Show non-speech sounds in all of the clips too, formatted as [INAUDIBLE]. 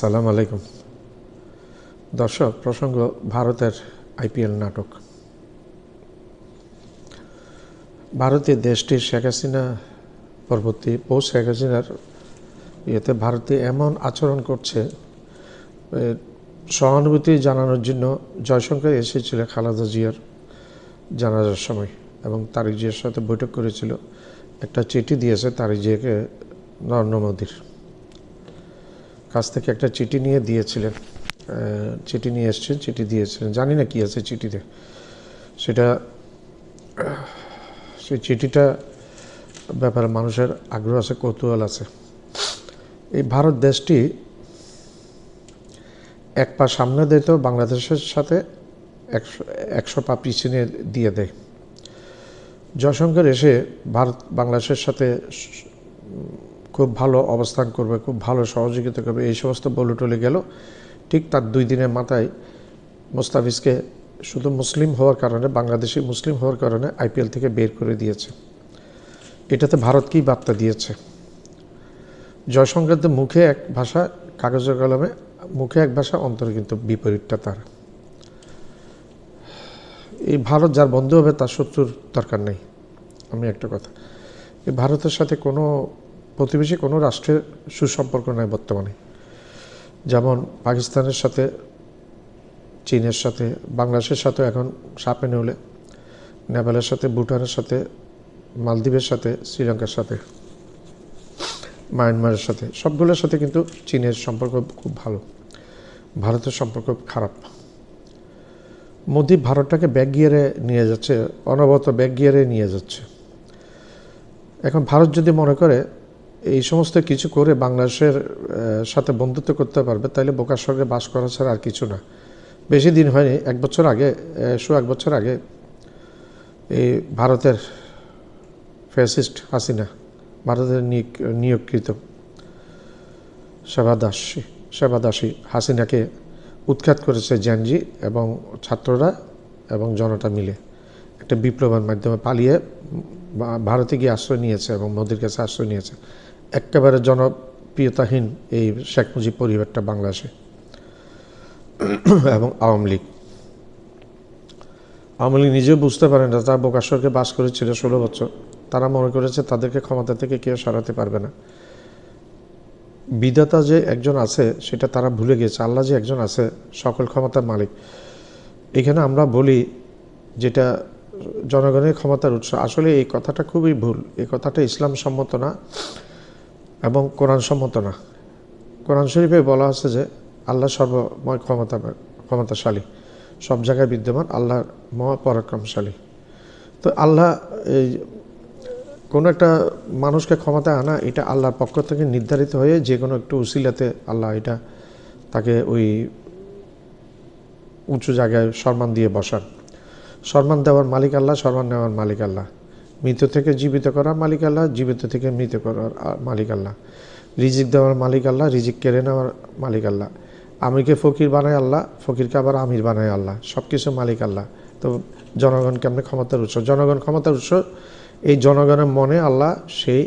আসসালামু আলাইকুম। দর্শক, প্রসঙ্গ, ভারতের আইপিএল নাটক। ভারতীয় দেশটি শেখ হাসিনা পরবর্তী পোস্ট শেখ হাসিনার ইয়েতে ভারতে এমন আচরণ করছে সহানুভূতি জানানোর জন্য জয়শঙ্কর এসেছিল খালাদা জিয়ার জানাজার সময় এবং তারিক জিয়ার সাথে বৈঠক করেছিল। একটা চিঠি দিয়েছে তারিক জিয়াকে নরেন্দ্র মোদীর। কাছ থেকে একটা চিঠি নিয়ে দিয়েছিলেন। চিঠি নিয়ে এসছেন, চিঠি দিয়েছিলেন। জানি না কি আছে চিঠিতে। সেটা, সেই চিঠিটা ব্যাপারে মানুষের আগ্রহ আছে, কৌতূহল আছে। এই ভারত দেশটি এক পা সামনে দেয় তো বাংলাদেশের সাথে একশো একশো পা পিছনে দিয়ে দেয়। জয়শঙ্কর এসে ভারত, বাংলাদেশের সাথে খুব ভালো অবস্থান করবে, খুব ভালো সহযোগিতা করবে, এই সমস্ত বলে টলে গেল। ঠিক তার দুই দিনের মাথায় মোস্তাফিজকে শুধু মুসলিম হওয়ার কারণে, বাংলাদেশি মুসলিম হওয়ার কারণে আইপিএল থেকে বের করে দিয়েছে। এটাতে ভারত কী বার্তা দিয়েছে? জয়শঙ্করদের মুখে এক ভাষা কাগজের কলমে মুখে এক ভাষা, অন্তরে কিন্তু বিপরীতটা তার। এই ভারত যার বন্ধু হবে, তার শত্রুর দরকার নেই। আমি একটা কথা, এই ভারতের সাথে কোনো প্রতিবেশী কোনো রাষ্ট্রের সুসম্পর্ক নাই বর্তমানে। যেমন পাকিস্তানের সাথে, চীনের সাথে, বাংলাদেশের সাথে এখন সাপে নেউলে, নেপালের সাথে, ভুটানের সাথে, মালদ্বীপের সাথে, শ্রীলঙ্কার সাথে, মায়ানমারের সাথে, সবগুলোর সাথে কিন্তু চীনের সম্পর্ক খুব ভালো। ভারতের সম্পর্ক খারাপ। মোদি ভারতটাকে ব্যাক গিয়ারে নিয়ে যাচ্ছে, অনবরত ব্যাক গিয়ারে নিয়ে যাচ্ছে। এখন ভারত যদি মনে করে এই সমস্ত কিছু করে বাংলাদেশের সাথে বন্ধুত্ব করতে পারবে তাহলে বোকার সঙ্গে বাস করা ছাড়া আর কিছু না। বেশি দিন হয়নি, এক বছর আগে শো এক বছর আগে এই ভারতের ফ্যাসিস্ট হাসিনা, ভারতের নিয়োগ- নিয়োগকৃত সেবাদাসী সেবাদাসী হাসিনাকে উৎখাত করেছে জ্যানজি এবং ছাত্ররা এবং জনতা মিলে। একটা বিপ্লবের মাধ্যমে পালিয়ে ভারতে গিয়ে আশ্রয় নিয়েছে এবং মোদির কাছে আশ্রয় নিয়েছে। একেবারে জনপ্রিয়তাহীন এই শেখ মুজিব পরিবারটা বাংলাদেশে এবং আওয়ামী লীগ। আওয়ামী লীগ নিজেও বুঝতে পারেন না, তারা বোকাশ্বরকে বাস করেছিল ষোলো বছর। তারা মনে করেছে তাদেরকে ক্ষমতা থেকে কেউ সরাতে পারবে না। বিধাতা যে একজন আছে, সেটা তারা ভুলে গেছে আল্লাহ যে একজন আছে, সকল ক্ষমতার মালিক। এখানে আমরা বলি যেটা জনগণের ক্ষমতার উৎস। আসলে এই কথাটা খুবই ভুল। এই কথাটা ইসলাম সম্মত না। এবং কোরআন সম্মত না। কোরআন শরীফে বলা আছে যে, আল্লাহ সর্বময় ক্ষমতা, ক্ষমতাশালী। সব জায়গায় বিদ্যমান, আল্লাহর মহা পরাক্রমশালী। তো আল্লাহ এই কোনো একটা মানুষকে ক্ষমতায় আনা, এটা আল্লাহর পক্ষ থেকে নির্ধারিত হয়ে যে কোনো একটু উসিলাতে আল্লাহ এটা তাকে ওই উঁচু জায়গায় সম্মান দিয়ে বসান। সম্মান দেওয়ার মালিক আল্লাহ, সম্মান নেওয়ার মালিক আল্লাহ। মৃত থেকে জীবিত করার মালিক আল্লাহ, জীবিত থেকে মৃত করার মালিক আল্লাহ। রিজিক দেওয়ার মালিক আল্লাহ, রিজিক কেড়ে নেওয়ার মালিক আল্লাহ। আমিরকে ফকির বানায় আল্লাহ, ফকিরকে আবার আমির বানায় আল্লাহ। সব কিছু মালিক আল্লাহ। তো জনগণ কেমনে ক্ষমতার উৎস? জনগণ ক্ষমতার উৎস, এই জনগণের মনে আল্লাহ সেই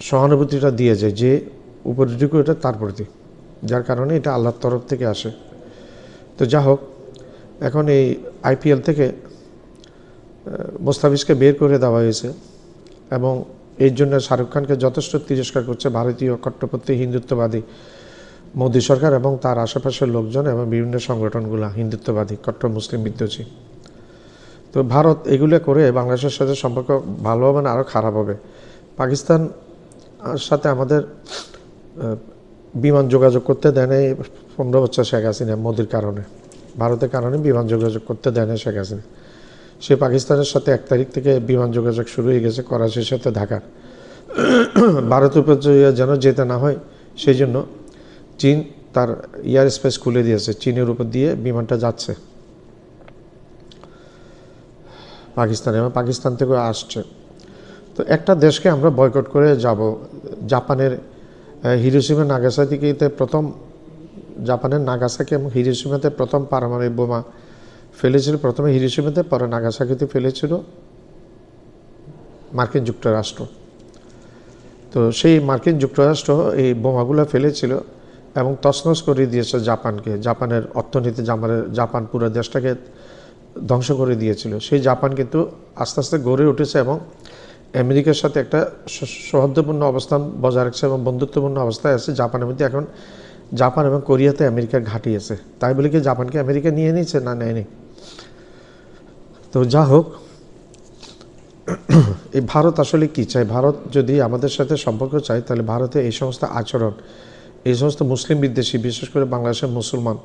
সহানুভূতিটা দিয়ে যায়, যে উপরিটুকু এটা তার প্রতি। যার কারণে এটা আল্লাহর তরফ থেকে আসে। তো যা হোক এখন এই আইপিএল থেকে মোস্তাফিজকে বের করে দেওয়া হয়েছে এবং এর জন্য শাহরুখ খানকে যথেষ্ট তিরস্কার করছে ভারতীয় কট্টপন্থী হিন্দুত্ববাদী মোদী সরকার এবং তার আশেপাশের লোকজন এবং বিভিন্ন সংগঠনগুলো, হিন্দুত্ববাদী কট্টর মুসলিম বিদ্বেষী। তো ভারত এগুলো করে বাংলাদেশের সাথে সম্পর্ক ভালো হবে না আরও খারাপ হবে। পাকিস্তান সাথে আমাদের বিমান যোগাযোগ করতে দেয় নাই পনেরো বছর শেখ হাসিনা মোদির কারণে। ভারতের কারণে বিমান যোগাযোগ করতে দেয় না শেখ হাসিনা। সে পাকিস্তানের সাথে এক তারিখ থেকে বিমান যোগাযোগ শুরু হয়ে গেছে, করাচির সাথে ঢাকার। ভারত উপজয় যেন যেতে না হয়, সেই জন্য চীন তার এয়ার স্পেস খুলে দিয়েছে, চীনের উপর দিয়ে বিমানটা যাচ্ছে। পাকিস্তানে, এবং পাকিস্তান থেকেও আসছে। তো একটা দেশকে আমরা বয়কট করে যাব, জাপানের হিরোসীমা নাগাসাকিতে প্রথম, জাপানের নাগাসাকি এবং হিরোসীমাতে প্রথম পারমাণবিক বোমা ফেলেছিল, প্রথমে হিরোসীমাতে পরে নাগাসাকিতে ফেলেছিল মার্কিন যুক্তরাষ্ট্র। তো সেই মার্কিন যুক্তরাষ্ট্র এই বোমাগুলো ফেলেছিল এবং তছনছ করে দিয়েছে জাপানকে। জাপানের অর্থনীতি জাপানের জাপান পুরো দেশটাকে ধ্বংস করে দিয়েছিল। সেই জাপান কিন্তু আস্তে আস্তে গড়ে উঠেছে এবং আমেরিকার সাথে একটা সৌহার্দ্যপূর্ণ অবস্থান বজায় রাখছে এবং বন্ধুত্বপূর্ণ অবস্থায় আছে। জাপানের মধ্যে এখন জাপান এবং কোরিয়াতে আমেরিকার ঘাঁটি আছে। তাই বলে কি জাপানকে আমেরিকা নিয়ে নিয়েছে না নেয়নি? তো যা হোক, [CLEARS THROAT] এই ভারত আসলে কি? চায় ভারত যদি আমাদের সাথে সম্পর্ক চায়, তাহলে ভারতে এই সমস্ত আচরণ, এই সমস্ত মুসলিম বিদ্বেষী, বিশেষ করে বাংলাদেশের মুসলমান,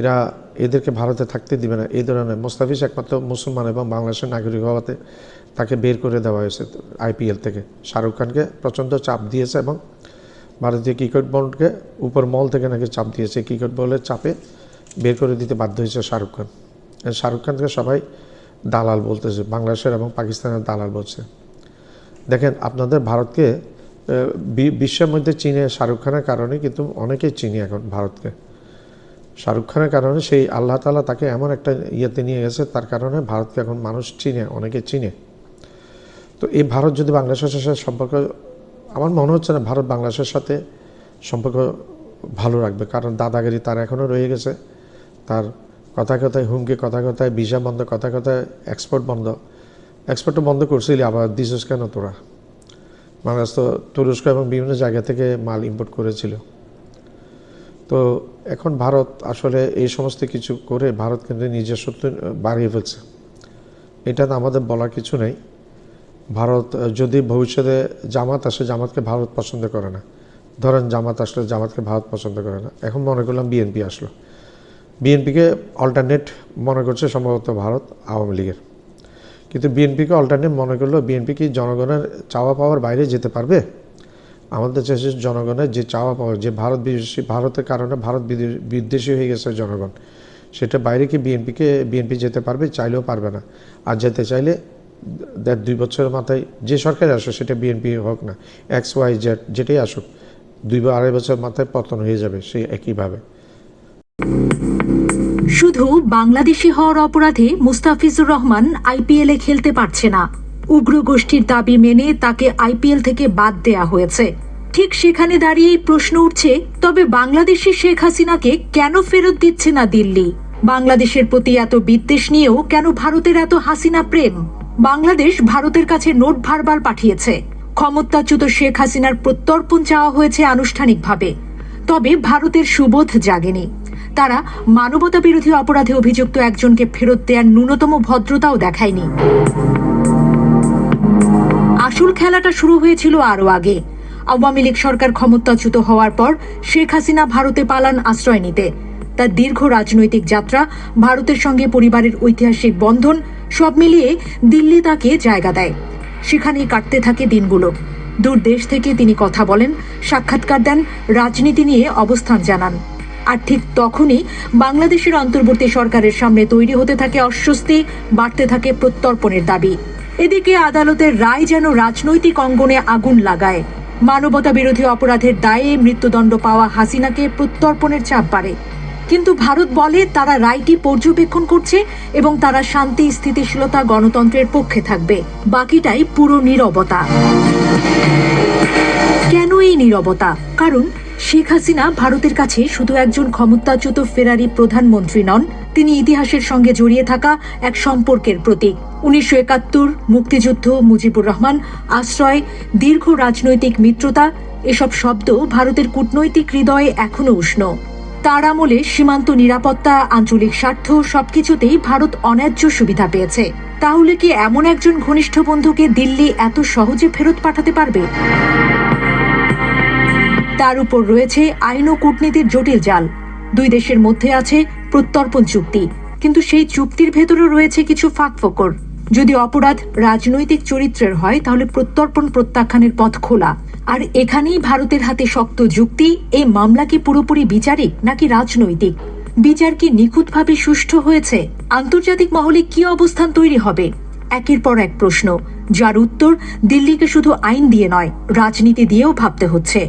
এরা এদেরকে ভারতে থাকতে দিবে না। এই ধরনের মোস্তাফিজ একমাত্র মুসলমান এবং বাংলাদেশের নাগরিক হওয়াতে তাকে বের করে দেওয়া হয়েছে আইপিএল থেকে। শাহরুখ খানকে প্রচণ্ড চাপ দিয়েছে এবং ভারতীয় ক্রিকেট বোর্ডকে উপর মল থেকে নাকি চাপ দিয়েছে। ক্রিকেট বলের চাপে বের করে দিতে বাধ্য হয়েছে শাহরুখ খান। শাহরুখ খানকে সবাই দালাল বলতেছে, বাংলাদেশের এবং পাকিস্তানের দালাল বলছে। দেখেন, আপনাদের ভারতকে বিশ্বের মধ্যে চীনে শাহরুখ খানের কারণে কিন্তু অনেকেই চিনি এখন ভারতকে। শাহরুখ খানের কারণে সেই আল্লাহ তালা তাকে এমন একটা ইয়েতে নিয়ে গেছে, তার কারণে ভারতকে এখন মানুষ চিনে, অনেকে চিনে। তো এই ভারত যদি বাংলাদেশের সাথে সম্পর্ক, আমার মনে হচ্ছে না ভারত বাংলাদেশের সাথে সম্পর্ক ভালো রাখবে, কারণ দাদাগিরি তার এখনও রয়ে গেছে, তার কথা কথায় হুমকি, কথা কথায় ভিসা বন্ধ, কথা কথায় এক্সপোর্ট বন্ধ। এক্সপোর্টও বন্ধ করছিলি, আবার দিছিস কেন তোরা? বাংলাদেশ তো তুরস্ক এবং বিভিন্ন জায়গা থেকে মাল ইম্পোর্ট করেছিল। তো এখন ভারত আসলে এই সমস্ত কিছু করে ভারত কিন্তু নিজের সত্য বাড়িয়ে ফেলছে। এটা আমাদের বলার কিছু নেই। ভারত যদি ভবিষ্যতে জামাত আসে, জামাতকে ভারত পছন্দ করে না। ধরেন জামাত আসলে জামাতকে ভারত পছন্দ করে না। এখন মনে করলাম বিএনপি আসলো। বিএনপিকে অল্টারনেট মনে করছে সম্ভবত ভারত আওয়ামী লীগের। কিন্তু বিএনপিকে অল্টারনেট মনে করল বিএনপি কি জনগণের চাওয়া পাওয়ার বাইরে যেতে পারবে? আমাদের দেশের জনগণের যে চাওয়া পাওয়া, যে ভারত বিদেশি, ভারতের কারণে ভারত বিদে- বিদ্বেষী হয়ে গেছে জনগণ, সেটা বাইরে কি বিএনপিকে, বিএনপি যেতে পারবে? চাইলেও পারবে না। আর যেতে চাইলে দেড় দুই বছরের মাথায় যে সরকার আসুক, সেটা বিএনপি হোক না, এক্স, ওয়াই, জেড, যেটাই আসুক, দুই বা আড়াই বছর মাথায় পতন হয়ে যাবে সেই একইভাবে। শুধু বাংলাদেশি হওয়ার অপরাধে মুস্তাফিজুর রহমান আইপিএলে খেলতে পারছে না। উগ্র গোষ্ঠীর দাবি মেনে তাকে আইপিএল থেকে বাদ দেয়া হয়েছে। ঠিক সেখানে দাঁড়িয়েই প্রশ্ন উঠছে, তবে বাংলাদেশি শেখ হাসিনাকে কেন ফেরত দিচ্ছে না দিল্লি? বাংলাদেশের প্রতি এত বিদ্বেষ নিয়েও কেন ভারতের এত হাসিনা প্রেম? বাংলাদেশ ভারতের কাছে নোট ভারবাল পাঠিয়েছে। ক্ষমতাচ্যুত শেখ হাসিনার প্রত্যর্পণ চাওয়া হয়েছে আনুষ্ঠানিকভাবে। তবে ভারতের সুবোধ জাগেনি। তারা মানবতা বিরোধী অপরাধে অভিযুক্ত একজনকে ফেরত দেওয়ার ন্যূনতম ভদ্রতাও দেখায়নি। আসল খেলাটা শুরু হয়েছিল আরও আগে। আওয়ামী লীগ সরকার ক্ষমতাচ্যুত হওয়ার পর শেখ হাসিনা ভারতে পালান আশ্রয় নিতে। তার দীর্ঘ রাজনৈতিক যাত্রা, ভারতের সঙ্গে পরিবারের ঐতিহাসিক বন্ধন, সব মিলিয়ে দিল্লি তাকে জায়গা দেয়। সেখানেই কাটতে থাকে দিনগুলো। দূর দেশ থেকে তিনি কথা বলেন, সাক্ষাৎকার দেন, রাজনীতি নিয়ে অবস্থান জানান। আর ঠিক তখনই বাংলাদেশের অন্তর্বর্তী সরকারের সামনে তৈরি হতে থাকে অস্বস্তি, বাড়তে থাকে প্রত্যর্পণের দাবি। এদিকে আদালতের রায় যেন রাজনৈতিক অঙ্গনে আগুন লাগায়। মানবতা বিরোধী অপরাধের দায়ে মৃত্যুদণ্ড পাওয়া হাসিনাকে প্রত্যর্পণের চাপ বাড়ে। কিন্তু ভারত বলে তারা রায়টি পর্যবেক্ষণ করছে এবং তারা শান্তি, স্থিতিশীলতা, গণতন্ত্রের পক্ষে থাকবে। বাকিটাই পুরো নীরবতা। কেন এই নীরবতা? কারণ শেখ হাসিনা ভারতের কাছে শুধু একজন ক্ষমতাচ্যুত ফেরারি প্রধানমন্ত্রী নন, তিনি ইতিহাসের সঙ্গে জড়িয়ে থাকা এক সম্পর্কের প্রতীক। উনিশশো একাত্তর, মুক্তিযুদ্ধ, মুজিবুর রহমান, আশ্রয়, দীর্ঘ রাজনৈতিক মিত্রতা, এসব শব্দ ভারতের কূটনৈতিক হৃদয়ে এখনও উষ্ণ। তার আমলে সীমান্ত নিরাপত্তা, আঞ্চলিক স্বার্থ সবকিছুতেই ভারত অন্যায্য সুবিধা পেয়েছে। তাহলে কি এমন একজন ঘনিষ্ঠ বন্ধুকে দিল্লি এত সহজে ফেরত পাঠাতে পারবে? তার উপর রয়েছে আইন ও কূটনীতির জটিল জাল। দুই দেশের মধ্যে আছে প্রত্যর্পণ চুক্তি, কিন্তু সেই চুক্তির ভেতরে রয়েছে কিছু ফাঁকফোকর। যদি অপরাধ রাজনৈতিক চরিত্রের হয়, তাহলে প্রত্যর্পণ প্রত্যাখ্যানের পথ খোলা। আর এখানেই ভারতের হাতে শক্ত যুক্তি, এই মামলা কি পুরোপুরি বিচারিক নাকি রাজনৈতিক? বিচার কি নিখুঁতভাবে সুষ্ঠু হয়েছে? আন্তর্জাতিক মহলে কি অবস্থান তৈরি হবে? একের পর এক প্রশ্ন, যার উত্তর দিল্লিকে শুধু আইন দিয়ে নয়, রাজনীতি দিয়েও ভাবতে হচ্ছে।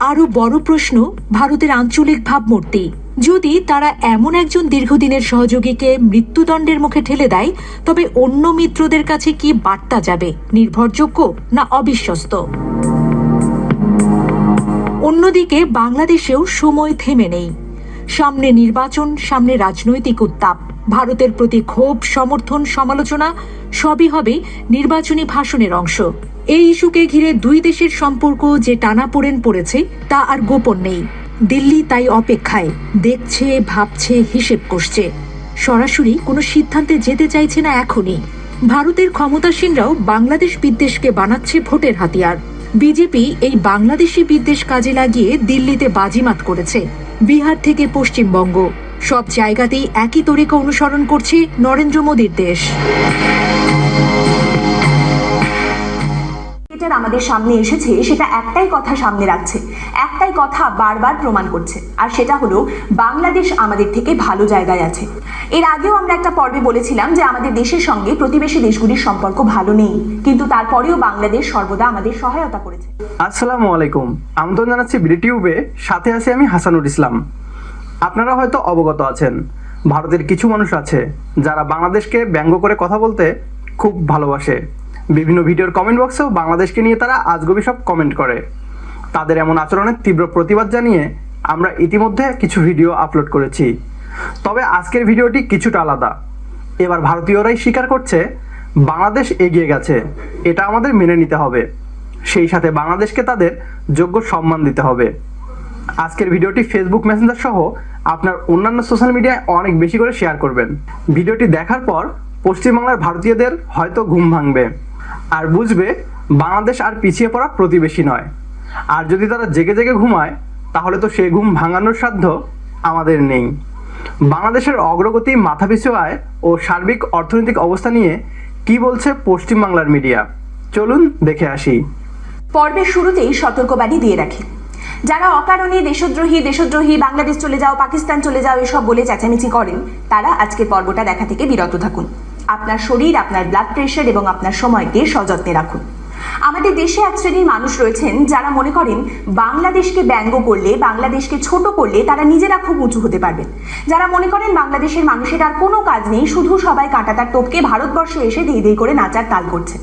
আরও বড় প্রশ্ন ভারতের আঞ্চলিক ভাবমূর্তি। যদি তারা এমন একজন দীর্ঘদিনের সহযোগীকে মৃত্যুদণ্ডের মুখে ঠেলে দেয়, তবে অন্য মিত্রদের কাছে কি বার্তা যাবে? নির্ভরযোগ্য না অবিশ্বস্ত? অন্যদিকে বাংলাদেশেও সময় থেমে নেই। সামনে নির্বাচন, সামনে রাজনৈতিক উত্তাপ। ভারতের প্রতি ক্ষোভ, সমর্থন, সমালোচনা সবই হবে নির্বাচনী ভাষণের অংশ। এই ইস্যুকে ঘিরে দুই দেশের সম্পর্ক যে টানাপোড়েন পড়েছে, তা আর গোপন নেই। দিল্লি তাই অপেক্ষায়, দেখছে, ভাবছে, হিসেব কষছে সরাসরি কোনো সিদ্ধান্তে যেতে চাইছে না এখনই। ভারতের ক্ষমতাসীনরাও বাংলাদেশ বিদ্বেষকে বানাচ্ছে ভোটের হাতিয়ার। বিজেপি এই বাংলাদেশি বিদ্বেষ কাজে লাগিয়ে দিল্লিতে বাজিমাত করেছে, বিহার থেকে পশ্চিমবঙ্গ। সব জায়গাতেই একই তরিকা অনুসরণ করছে নরেন্দ্র মোদীর দেশ। আমাদের সামনে এসেছে, সেটা একটাই কথা সামনে রাখছে। একটাই কথা বারবার প্রমাণ করছে, আর সেটা হলো বাংলাদেশ আমাদের থেকে ভালো জায়গায় আছে। এর আগেও আমরা একটা পর্বে বলেছিলাম যে আমাদের দেশের সঙ্গে প্রতিবেশী দেশগুলির সম্পর্ক ভালো নেই, কিন্তু তারপরেও বাংলাদেশ সর্বদা আমাদের সহায়তা করেছে। আসসালামু আলাইকুম, আমন্ত্রণ জানাচ্ছি বিডি টিউবে, সাথে আছি আমি হাসানুর ইসলাম। আপনারা হয়তো অবগত আছেন, ভারতের কিছু মানুষ আছে যারা বাংলাদেশকে ব্যঙ্গ করে কথা বলতে খুব ভালোবাসে। বিভিন্ন ভিডিওর কমেন্ট বক্সেও বাংলাদেশকে নিয়ে তারা আজগবি সব কমেন্ট করে। তাদের এমন আচরণের তীব্র প্রতিবাদ জানিয়ে আমরা ইতিমধ্যে কিছু ভিডিও আপলোড করেছি। তবে আজকের ভিডিওটি কিছুটা আলাদা। এবার ভারতীয়রাই স্বীকার করছে, বাংলাদেশ এগিয়ে গেছে। এটা আমাদের মেনে নিতে হবে। সেই সাথে বাংলাদেশকে তাদের যোগ্য সম্মান দিতে হবে। আজকের ভিডিওটি ফেসবুক মেসেঞ্জার সহ আপনার অন্যান্য সোশ্যাল মিডিয়ায় অনেক বেশি করে শেয়ার করবেন। ভিডিওটি দেখার পর পশ্চিমবাংলার ভারতীয়দের হয়তো ঘুম ভাঙবে। আর বুঝবে, বাংলাদেশ আর পিছিয়ে পড়া প্রতিবেশী নয়। আর যদি তারা জেগে জেগে ঘুমায়, তাহলে তো সেই ঘুম ভাঙানোর সাধ্য আমাদের নেই। বাংলাদেশের অগ্রগতি মাথাপিছু আয় ও সার্বিক অর্থনৈতিক অবস্থা নিয়ে কি বলছে পশ্চিমবাংলার মিডিয়া? চলুন দেখে আসি। পর্বের শুরুতেই সতর্কবাণী দিয়ে রাখি। যারা অকারণে দেশদ্রোহী দেশদ্রোহী, বাংলাদেশ চলে যাও, পাকিস্তান চলে যাও, এসব বলে চেঁচামেচি করেন, তারা আজকের পর্বটা দেখা থেকে বিরত থাকুন। আপনার শরীর, আপনার ব্লাড প্রেশার এবং আপনার সময়কে সযত্নে রাখুন। আমাদের দেশে এক শ্রেণির মানুষ রয়েছেন যারা মনে করেন বাংলাদেশকে ব্যঙ্গ করলে, বাংলাদেশকে ছোট করলে তারা নিজেরা খুব উঁচু হতে পারবেন। যারা মনে করেন বাংলাদেশের মানুষের আর কোনো কাজ নেই, শুধু সবাই কাঁটাতার টোপকে ভারতবর্ষে এসে ধেই ধেই করে নাচার তাল করছে।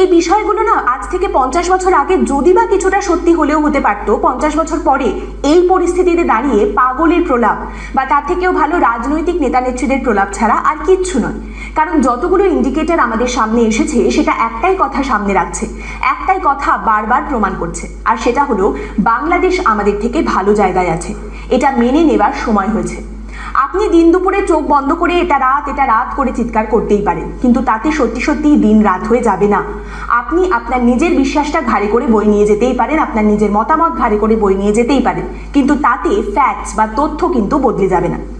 এই বিষয়গুলো না আজ থেকে পঞ্চাশ বছর আগে যদি বা কিছুটা সত্যি হলেও হতে পারত, পঞ্চাশ বছর পরে এই পরিস্থিতিতে দাঁড়িয়ে পাগলের প্রলাপ বা তার থেকেও ভালো রাজনৈতিক নেতা নেত্রীদের প্রলাপ ছাড়া আর কিচ্ছু নয়। কারণ যতগুলো ইন্ডিকেটর আমাদের সামনে এসেছে, সেটা একটাই কথা সামনে রাখছে। একটাই কথা বারবার প্রমাণ করছে। আর সেটা হলো, বাংলাদেশ আমাদের থেকে ভালো জায়গায় আছে। এটা মেনে নেবার সময় হয়েছে। আপনি দিন দুপুরে চোখ বন্ধ করে এটা রাত এটা রাত করে চিৎকার করতেই পারেন। কিন্তু তাতে সত্যি সত্যিই দিন রাত হয়ে যাবে না। আপনি আপনার নিজের বিশ্বাসটা ঘাড়ে করে বই নিয়ে যেতেই পারেন, আপনার নিজের মতামত ঘাড়ে করে বই নিয়ে যেতেই পারেন। কিন্তু তাতে ফ্যাক্টস বা তথ্য কিন্তু বদলে যাবে না।